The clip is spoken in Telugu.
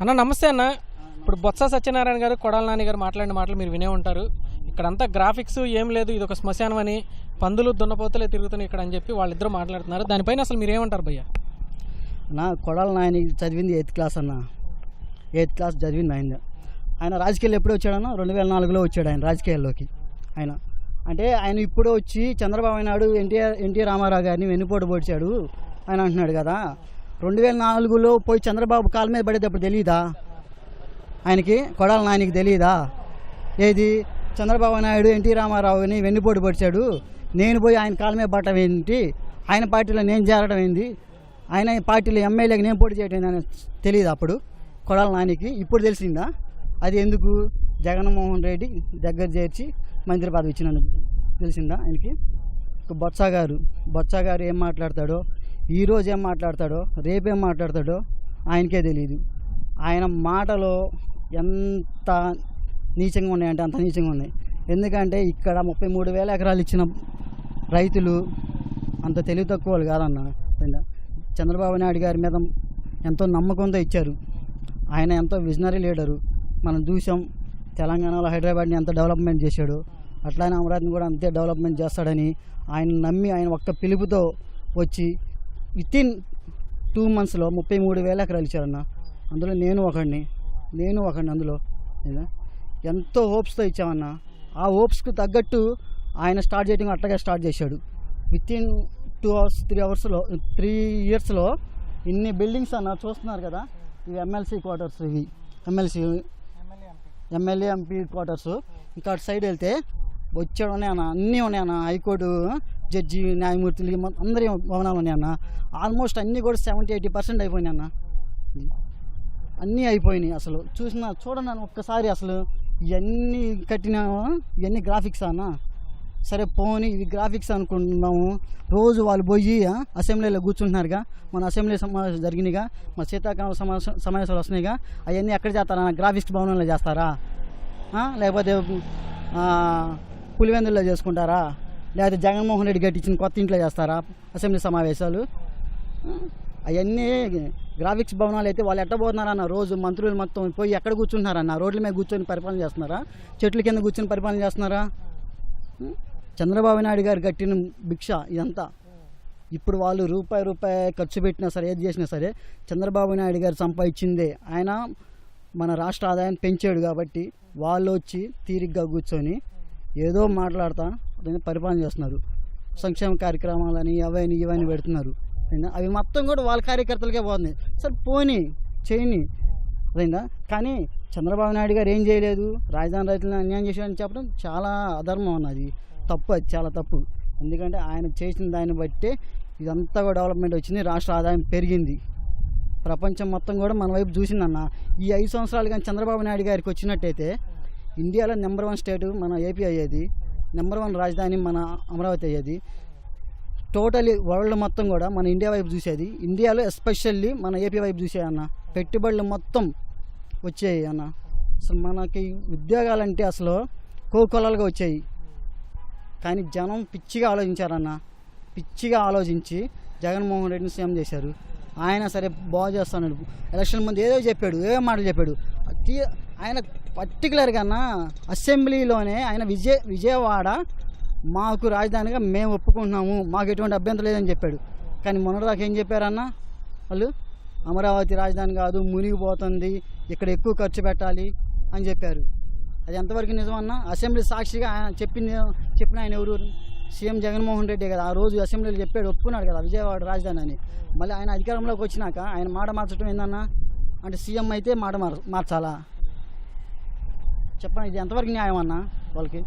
అన్న నమస్తే అన్న. ఇప్పుడు బొత్స సత్యనారాయణ గారు కొడాల నాని గారు మాట్లాడిన మాటలు మీరు వినే ఉంటారు. ఇక్కడంతా గ్రాఫిక్స్ ఏం లేదు ఇది ఒక శ్మశానం అని పందులు దున్నపోతలే తిరుగుతున్నాయి ఇక్కడ అని చెప్పి వాళ్ళిద్దరూ మాట్లాడుతున్నారు. దానిపైన అసలు మీరు ఏమంటారు భయ్య? నా కొడాల నాయన చదివింది ఎయిత్ క్లాస్ అన్న. ఎయిత్ క్లాస్ చదివింది ఆయన. ఆయన రాజకీయాలు ఎప్పుడు వచ్చాడన్నా? రెండు వేల నాలుగులో వచ్చాడు ఆయన రాజకీయాల్లోకి. ఆయన. అంటే ఆయన ఇప్పుడు వచ్చి చంద్రబాబు నాయుడు ఎన్టీఆర్ ఎన్టీ రామారావు గారిని వెన్నుపోటు పొడిచాడు ఆయన అంటున్నాడు కదా. రెండు వేల నాలుగులో పోయి చంద్రబాబు కాళ్ళ మీద పడేటప్పుడు తెలియదా ఆయనకి కొడాల నాయనకి తెలియదా ఏది? చంద్రబాబు నాయుడు ఎన్టీ రామారావుని వెన్నుపోటు పొడిచాడు. నేను పోయి ఆయన కాళ్ళ మీద పడటం ఏంటి? ఆయన పార్టీలో నేను చేరడం ఏంది? ఆయన పార్టీలో ఎమ్మెల్యేకి నేను పోటీ చేయడం అని తెలియదు అప్పుడు? కొడాల నానికి ఇప్పుడు తెలిసిందా? అది ఎందుకు? జగన్మోహన్ రెడ్డి దగ్గర చేర్చి మంత్రి పదవి ఇచ్చినందుకు తెలిసిందా ఆయనకి? బొత్స గారు బొత్స గారు ఏం మాట్లాడతాడో? ఈ ఏం మాట్లాడతాడో రేపేం మాట్లాడతాడో ఆయనకే తెలియదు ఆయన మాటలో ఎంత నీచంగా ఉన్నాయంటే అంత నీచంగా ఉన్నాయి. ఎందుకంటే ఇక్కడ ముప్పై మూడు వేల ఎకరాలు ఇచ్చిన రైతులు అంత తెలివి తక్కువ వాళ్ళు కాదన్న చంద్రబాబు నాయుడు గారి మీద ఎంతో నమ్మకంతో ఇచ్చారు. ఆయన ఎంతో విజనరీ లీడరు. మనం చూసాం తెలంగాణలో హైదరాబాద్ని ఎంత డెవలప్మెంట్ చేశాడు. అట్లానే అమరావతిని కూడా అంతే డెవలప్మెంట్ చేస్తాడని ఆయన నమ్మి ఆయన ఒక్క పిలుపుతో వచ్చి వితిన్ టూ మంత్స్లో ముప్పై మూడు వేల ఎకరాలు ఇచ్చారన్న అందులో నేను ఒకడిని. నేను ఒకడిని అందులో. ఎంతో హోప్స్తో ఇచ్చామన్న. ఆ హోప్స్కు తగ్గట్టు ఆయన స్టార్ట్ చేయడం అట్టగా స్టార్ట్ చేశాడు. Within two hours three అవర్స్లో త్రీ ఇయర్స్లో ఇన్ని బిల్డింగ్స్ అన్న చూస్తున్నారు కదా? ఇవి ఎమ్మెల్సీ క్వార్టర్స్ ఇవి. MLC MLA MP quarters. ఇంకా అటు సైడ్ వెళ్తే వచ్చాడు ఉన్నాయి అన్న. అన్నీ ఉన్నాయన్న హైకోర్టు జడ్జి న్యాయమూర్తులు అందరి భవనాలు ఉన్నాయి అన్న. ఆల్మోస్ట్ అన్నీ కూడా సెవెంటీ ఎయిటీ పర్సెంట్ అయిపోయినాయి అన్న. అన్నీ అయిపోయినాయి అసలు. చూసిన చూడండి ఒక్కసారి అసలు ఇవన్నీ కట్టిన ఇవన్నీ గ్రాఫిక్స్ అన్న. సరే పోనీ ఇవి గ్రాఫిక్స్ అనుకుంటున్నాము. రోజు వాళ్ళు పోయి అసెంబ్లీలో కూర్చుంటున్నారుగా. మన అసెంబ్లీ సమావేశం జరిగినాయిగా మన శీతాకాల సమావేశం సమావేశాలు వస్తున్నాయిగా. అవన్నీ ఎక్కడ చేస్తారా? గ్రాఫిక్స్ భవనంలో చేస్తారా? లేకపోతే పులివెందుల్లో చేసుకుంటారా? లేకపోతే జగన్మోహన్ రెడ్డి గట్టించిన కొత్త ఇంట్లో చేస్తారా? అసెంబ్లీ సమావేశాలు? అవన్నీ గ్రాఫిక్స్ భవనాలు అయితే వాళ్ళు ఎట్టబోతున్నారన్న రోజు మంత్రులు మొత్తం పోయి ఎక్కడ కూర్చుంటున్నారన్న? రోడ్ల మీద కూర్చొని పరిపాలన చేస్తున్నారా? చెట్ల కింద కూర్చొని పరిపాలన చేస్తున్నారా? చంద్రబాబు నాయుడు గారు కట్టిన భిక్ష ఇదంతా. ఇప్పుడు వాళ్ళు రూపాయి రూపాయి ఖర్చు పెట్టినా సరే ఏది చేసినా సరే చంద్రబాబు నాయుడు గారు సంపాదించిందే. ఆయన మన రాష్ట్ర ఆదాయాన్ని పెంచాడు కాబట్టి వాళ్ళు వచ్చి తీరిగ్గా కూర్చొని ఏదో మాట్లాడతా పరిపాలన చేస్తున్నారు. సంక్షేమ కార్యక్రమాలని అవని ఇవన్నీ పెడుతున్నారు. అవి మొత్తం కూడా వాళ్ళ కార్యకర్తలకే పోతుంది సరే పోని చేయని అదైందా కానీ చంద్రబాబు నాయుడు గారు ఏం చేయలేదు. రాజధాని రైతులను అన్యాయం చేశాడని చెప్పడం చాలా అధర్మం అన్నది. తప్పు అది చాలా తప్పు. ఎందుకంటే ఆయన చేసిన దాన్ని బట్టే ఇదంతా కూడా డెవలప్మెంట్ వచ్చింది. రాష్ట్ర ఆదాయం పెరిగింది. ప్రపంచం మొత్తం కూడా మన వైపు చూసిందన్న. ఈ ఐదు సంవత్సరాలు కానీ చంద్రబాబు నాయుడు గారికి వచ్చినట్టయితే ఇండియాలో నెంబర్ వన్ స్టేట్ మన ఏపీ అయ్యేది. నెంబర్ వన్ రాజధాని మన అమరావతి అయ్యేది. టోటలీ వరల్డ్ మొత్తం కూడా మన ఇండియా వైపు చూసేది. ఇండియాలో ఎస్పెషల్లీ మన ఏపీ వైపు చూసేది పెట్టుబడులు మొత్తం వచ్చాయి అన్న. అసలు మనకి ఉద్యోగాలంటే అసలు కోకొలలుగా వచ్చాయి. కానీ జనం పిచ్చిగా ఆలోచించారన్న. పిచ్చిగా ఆలోచించి జగన్మోహన్ రెడ్డిని సీఎం చేశారు. ఆయన సరే బాగు చేస్తాడు. ఎలక్షన్ ముందు ఏదో చెప్పాడు ఏదో మాటలు చెప్పాడు. ఆయన పర్టికులర్గా అన్న అసెంబ్లీలోనే ఆయన విజయ విజయవాడ మాకు రాజధానిగా మేము ఒప్పుకుంటున్నాము మాకు ఎటువంటి అభ్యంతరం లేదని చెప్పాడు. కానీ మొన్నటిదాకా ఏం చెప్పారన్న? వాళ్ళు అమరావతి రాజధాని కాదు మునిగిపోతుంది ఇక్కడ ఎక్కువ ఖర్చు పెట్టాలి అని చెప్పారు. అది ఎంతవరకు నిజమన్నా అసెంబ్లీ సాక్షిగా ఆయన చెప్పింది చెప్పిన ఆయన ఎవరు? సీఎం జగన్మోహన్ రెడ్డి కదా. ఆ రోజు అసెంబ్లీలో చెప్పాడు ఒప్పుకున్నాడు కదా విజయవాడ రాజధాని అని. మళ్ళీ ఆయన అధికారంలోకి వచ్చినాక ఆయన మాట మార్చడం ఏందన్నా? అంటే సీఎం అయితే మాట మార్చాలా? చెప్పండి ఇది ఎంతవరకు న్యాయం అన్న వాళ్ళకి?